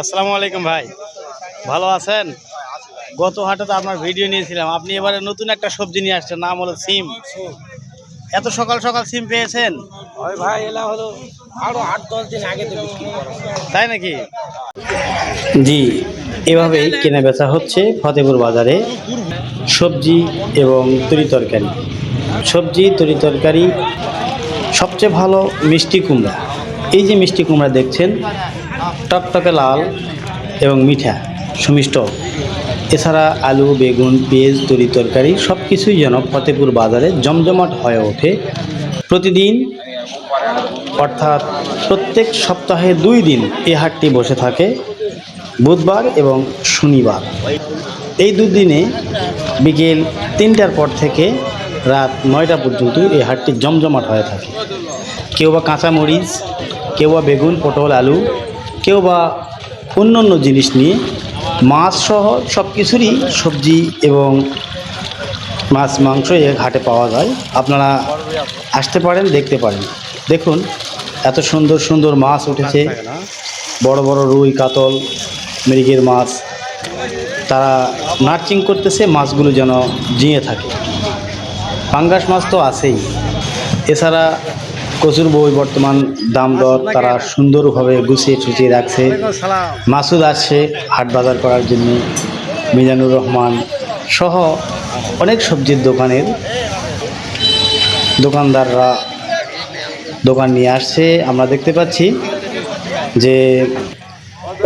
আসসালামু আলাইকুম ভাই। ভালো আছেন? গত হাটে তো আপনার ভিডিও নিয়েছিলাম। আপনি এবারে নতুন একটা সবজি নিয়ে আসছেন নাম হলো সিম। এত সকাল সকাল সিম পেয়েছেন? ওই ভাই এলা হলো আরও আট দশ দিন আগে তাই নাকি? জি এভাবেই কেনা বেচা হচ্ছে ফতেপুর বাজারে সবজি এবং তরি তরকারি। সবজি তরি তরকারি সবচেয়ে ভালো মিষ্টি কুমড়া। এই যে মিষ্টি কুমড়া দেখছেন টকটকে লাল এবং মিঠা, সুমিষ্ট। এছাড়া আলু, বেগুন, পেঁয়াজ, তরি তরকারি সব কিছুই যেন ফতেপুর বাজারে জমজমাট হয়ে ওঠে প্রতিদিন। অর্থাৎ প্রত্যেক সপ্তাহে দুই দিন এই হাটটি বসে থাকে, বুধবার এবং শনিবার। এই দুদিনে বিকেল তিনটার পর থেকে রাত নয়টা পর্যন্ত এই হাটটি জমজমাট হয়ে থাকে। কেউ বা কাঁচামরিচ, কেউ বা বেগুন, পটল, আলু কেউ বা অন্য অন্য জিনিস নিয়ে মাছ সহ সব কিছুরই সবজি এবং মাছ, মাংস এই হাটে পাওয়া যায়। আপনারা আসতে পারেন, দেখতে পারেন। দেখুন, এত সুন্দর সুন্দর মাছ উঠেছে। বড় বড় রুই, কাতল মৃগের মাছ। তারা নার্চিং করতেছে, মাছগুলো যেন জিয়ে থাকে। পাঙ্গাস মাছ তো আছেই। এছাড়া কচুর বই বর্তমান দাম দর তারা সুন্দরভাবে গুছিয়ে ছুচিয়ে রাখছে। মাসুদ আসছে হাট বাজার করার জন্য মিজানুর রহমান সহ অনেক সবজির দোকানের দোকানদাররা দোকান নিয়ে আসছে। আমরা দেখতে পাচ্ছি যে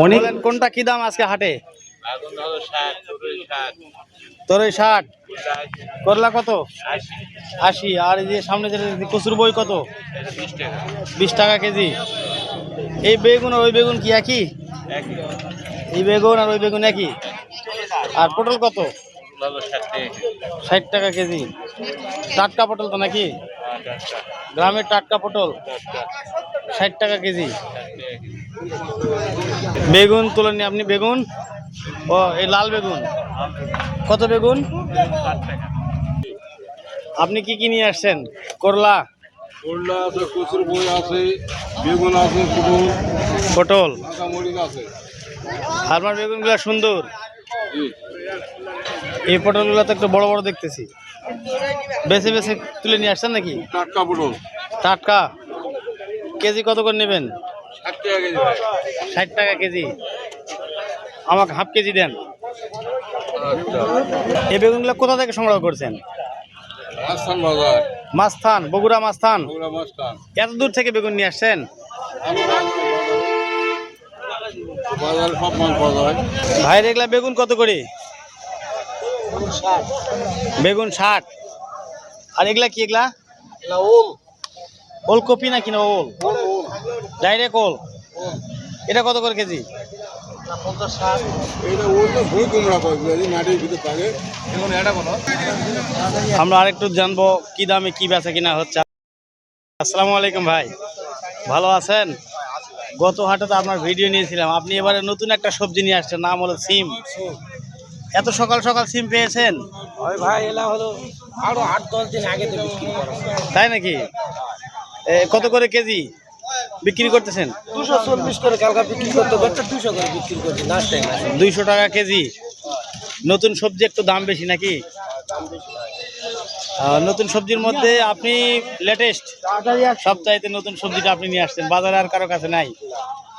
অনেক কোনটা কি দাম আজকে হাটে? তোর ষাট। করলা কত? আশি। আর এই যে সামনে যেটা কচুর বই কত? বিশ টাকা কেজি। এই বেগুন আর ওই বেগুন কি একই? এই বেগুন আর ওই বেগুন একই? আর পটল কত? ষাট টাকা কেজি। টাটকা পটল তো নাকি? গ্রামের টাটকা পটল। ষাট টাকা কেজি। বেগুন তোলেননি আপনি, বেগুন? ও, এই লাল বেগুন। কত বেগুন? আপনি কি কি নিয়ে আসছেন? করলা? করলা আছে কচুর বই আছে বেগুন আছে পটল? আছে। আপনার বেগুনগুলো সুন্দর। এই পটলগুলো তো একটু বড় বড় দেখতেছি। বেছে বেছে তুলে নিয়ে আসছেন নাকি? টাটকা পটল। টাটকা? কেজি কত করে নেবেন? ষাট টাকা কেজি। আমাকে হাফ কেজি দেন। এই বেগুনগুলো কোথা থেকে সংগ্রহ করছেন? আস্থান বাজার। মাস্থান বগুড়া মাস্থান এত দূর থেকে বেগুন নিয়ে আসছেন? বাজারে। সব মাল পাওয়া যায় ভাইয়ের এগুলা বেগুন কত করে? বেগুন ষাট। আর এগুলা কি এগুলা? ওলকপি না কিনা ওল ডাইরেক্ট ওল। এটা কত করে কেজি? এটা অন্য ভুই কুমড়া পাই বুঝলি মাটির ভিতরে থাকে। এখন এটা বলো। আমরা আরেকটু জানব কি দামে কি বেচা কিনা হচ্ছে। আসসালামু আলাইকুম ভাই ভালো আছেন? গত হাটে তো আপনার ভিডিও নিয়েছিলাম। আপনি এবারে নতুন একটা সবজি নিয়ে আসছেন নাম হলো সিম। এত সকাল সকাল সিম পেয়েছেন? ওই ভাই এলা হলো আরও আট দশ দিন আগে তো বিক্রি তাই নাকি? এ, কত করে কেজি? বিক্রি করতেছেন? দুশো চল্লিশ করে কালকা বিক্রি করতে করতে দুশো করে বিক্রি করছে নাস্তায় না দুইশো টাকা কেজি। নতুন সবজি একটু দাম বেশি নাকি? নতুন সবজির মধ্যে আপনি লেটেস্ট সবচাইতে নতুন সবজিটা আপনি নিয়ে আসছেন বাজারে আর কারও কাছে নাই।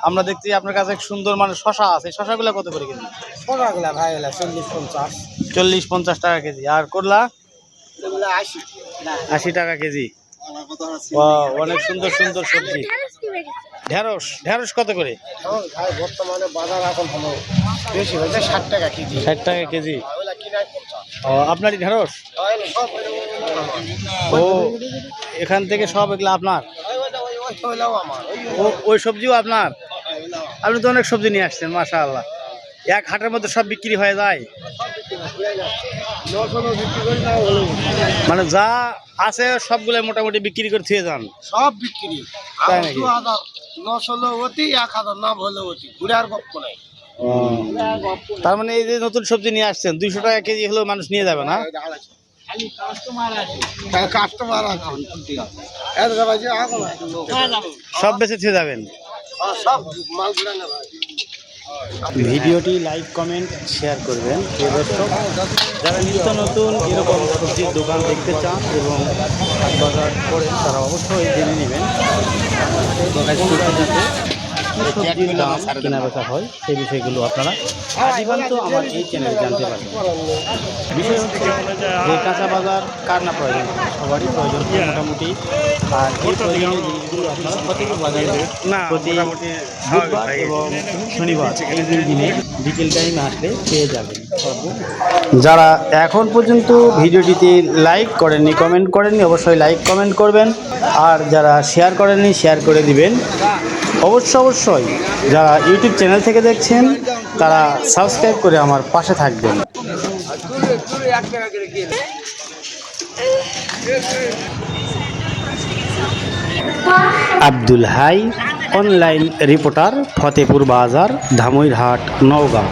আমরা দেখছি আপনার কাছে সুন্দর মানে শশা আছে শশাগুলো কত করে কেজি? ভাই চল্লিশ পঞ্চাশ। চল্লিশ পঞ্চাশ টাকা কেজি। আর করলা? আশি টাকা কেজি। অনেক সুন্দর সুন্দর সবজি। ঢেঁড়স ঢেঁড়স কত করে? বর্তমানে বাজার এখন বেশি হয়েছে ষাট টাকা কেজি। ষাট টাকা কেজি। ও আপনারই ঢেঁড়স ও এখান থেকে সব এগুলো আপনার? ওই সবজিও আপনার? আপনি তো অনেক সবজি নিয়ে আসছেন মাশা আল্লাহ এক হাটের মধ্যে সব বিক্রি হয়ে যায়। মানে যা আছে সবগুলো মোটামুটি বিক্রি করে থুয়ে যান। সব বিক্রি। তাই নাকি? নশো অতি এক হাজার না হলে অতি ঘুরে আর গপ্প নাই। তার মানে এই যে নতুন সবজি নিয়ে আসছেন দুইশো টাকা কেজি হলেও মানুষ নিয়ে যাবে না? কাস্টমার এখন এত সবাই যে এখন সব বেঁচে থুয়ে যাবেন। সব মাল না ভাই ভিডিওটি লাইক, কমেন্ট, শেয়ার করবেন। প্রিয় দর্শক, যারা নিত্য নতুন এরকম সবজির দোকান দেখতে চান এবং বাজার করেন, তারা অবশ্যই জেনে নেবেন। সবজির দাম কেনা বেচা হয় সেই বিষয়গুলো আপনারা আজীবন্ত আমার এই চ্যানেলে জানতে পারবেন। বিষয় হচ্ছে যে কাঁচা বাজার কার না প্রয়োজন? সবারই প্রয়োজন মোটামুটি। আর এই প্রয়োজনীয় জিনিসগুলো আপনারা প্রত্যেক বাজারে প্রতি বুধবার এবং শনিবার এই দুই দিনে বিকেল টাইমে আসলে পেয়ে যাবেন। যারা এখন পর্যন্ত ভিডিওটিতে লাইক করেননি কমেন্ট করেননি অবশ্যই লাইক কমেন্ট করবেন। আর যারা শেয়ার করেননি শেয়ার করে দিবেন। অবশ্য অবশ্যই যারা ইউটিউব চ্যানেল থেকে দেখছেন, তারা সাবস্ক্রাইব করে আমার পাশে থাকবেন। Abdul Hai, online reporter, Fatehpur Bazar, Dhamoirhat, Naogaon.